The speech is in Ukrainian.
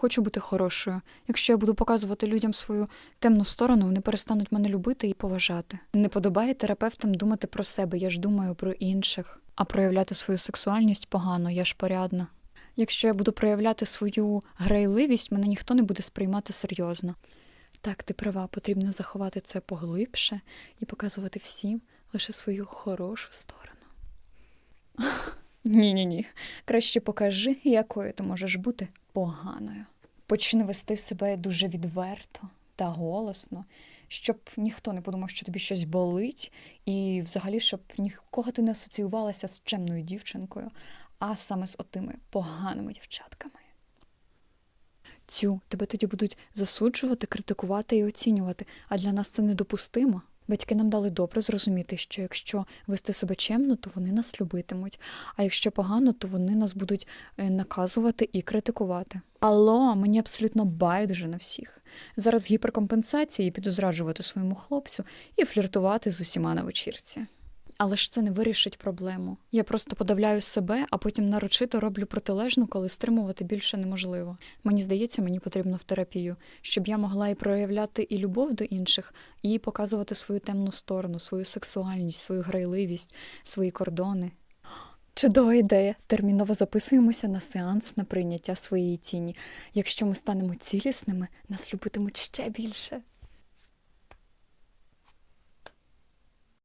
Хочу бути хорошою. Якщо я буду показувати людям свою темну сторону, вони перестануть мене любити і поважати. Не подобає терапевтам думати про себе, я ж думаю про інших. А проявляти свою сексуальність погано, я ж порядна. Якщо я буду проявляти свою грайливість, мене ніхто не буде сприймати серйозно. Так, ти права, потрібно заховати це поглибше і показувати всім лише свою хорошу сторону. Ні, ні, ні. Краще покажи, якою ти можеш бути поганою. Почни вести себе дуже відверто та голосно, щоб ніхто не подумав, що тобі щось болить, і взагалі, щоб нікого ти не асоціювалася з чемною дівчинкою, а саме з отими поганими дівчатками. Цю тебе тоді будуть засуджувати, критикувати і оцінювати, а для нас це недопустимо. Батьки нам дали добре зрозуміти, що якщо вести себе чемно, то вони нас любитимуть, а якщо погано, то вони нас будуть е, наказувати і критикувати. Алло, мені абсолютно байдуже на всіх. Зараз гіперкомпенсація і піду зраджувати своєму хлопцю і фліртувати з усіма на вечірці. Але ж це не вирішить проблему. Я просто подавляю себе, а потім нарочито роблю протилежну, коли стримувати більше неможливо. Мені здається, мені потрібно в терапію, щоб я могла і проявляти і любов до інших, і показувати свою темну сторону, свою сексуальність, свою грайливість, свої кордони. Чудова ідея. Терміново записуємося на сеанс на прийняття своєї тіні. Якщо ми станемо цілісними, нас любитимуть ще більше.